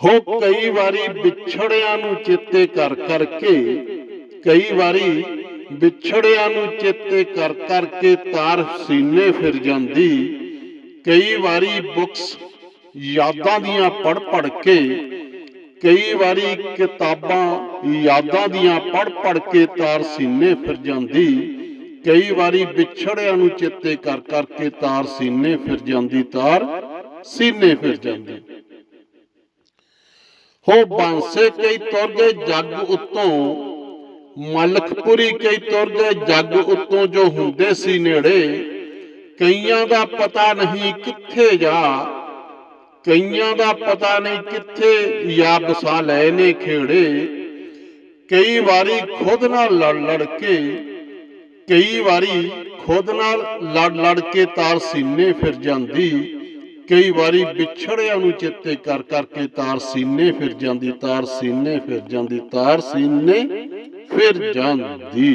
ਹੋ ਕਈ ਵਾਰੀ ਵਿਛੜਿਆਂ ਨੂੰ ਚੇਤੇ ਕਰ ਕਰਕੇ, ਕਈ ਵਾਰੀ ਵਿਛੜਿਆਂ ਨੂੰ ਚੇਤੇ ਕਰ ਕਰਕੇ ਤਾਰ ਸੀਨੇ ਫਿਰ ਜਾਂਦੀ, ਕਈ ਵਾਰੀ ਬੁక్స్ ਯਾਦਾਂ ਦੀਆਂ ਪੜ ਪੜ ਕੇ, ਕਈ ਵਾਰੀ ਕਿਤਾਬਾਂ ਯਾਦਾਂ ਦੀਆਂ ਪੜ ਪੜ ਕੇ ਤਾਰ ਸੀਨੇ ਫਿਰ ਜਾਂਦੀ, ਕਈ ਵਾਰੀ ਵਿਛੜਿਆਂ ਨੂੰ ਚੇਤੇ ਕਰ ਕਰਕੇ ਤਾਰ ਸੀਨੇ ਫਿਰ ਜਾਂਦੀ, ਤਾਰ ਸੀਨੇ ਫਿਰ ਜਾਂਦੀ। ਹੋ ਬਾਂਸੇ ਕਈ ਤੁਰ ਗਏ ਜੱਗ ਉਤੋਂ, ਮਲਕਪੁਰੀ ਕਈ ਤੁਰ ਗਏ ਜੱਗ ਉਤੋਂ ਜੋ ਹੁੰਦੇ ਸੀ ਨੇੜੇ, ਕਈਆਂ ਦਾ ਪਤਾ ਨਹੀਂ ਕਿੱਥੇ ਜਾ, ਕਈਆਂ ਦਾ ਪਤਾ ਨਹੀਂ ਕਿੱਥੇ ਯਾ ਬਸਾ ਲਏ ਨੇ ਖੇੜੇ, ਕਈ ਵਾਰੀ ਖੁਦ ਨਾਲ ਲੜ ਲੜ ਕੇ, ਕਈ ਵਾਰੀ ਖੁਦ ਨਾਲ ਲੜ ਲੜ ਕੇ ਤਾਰ ਸੀਨੇ ਫਿਰ ਜਾਂਦੀ ਕਈ ਵਾਰੀ ਵਿਛੜਿਆਂ ਨੂੰ ਚੇਤੇ ਕਰ ਕਰਕੇ ਤਾਰ ਸੀਨੇ ਫਿਰ ਜਾਂਦੀ, ਤਾਰ ਸੀਨੇ ਫਿਰ ਜਾਂਦੀ, ਤਾਰ ਸੀਨੇ ਫਿਰ ਜਾਂਦੀ।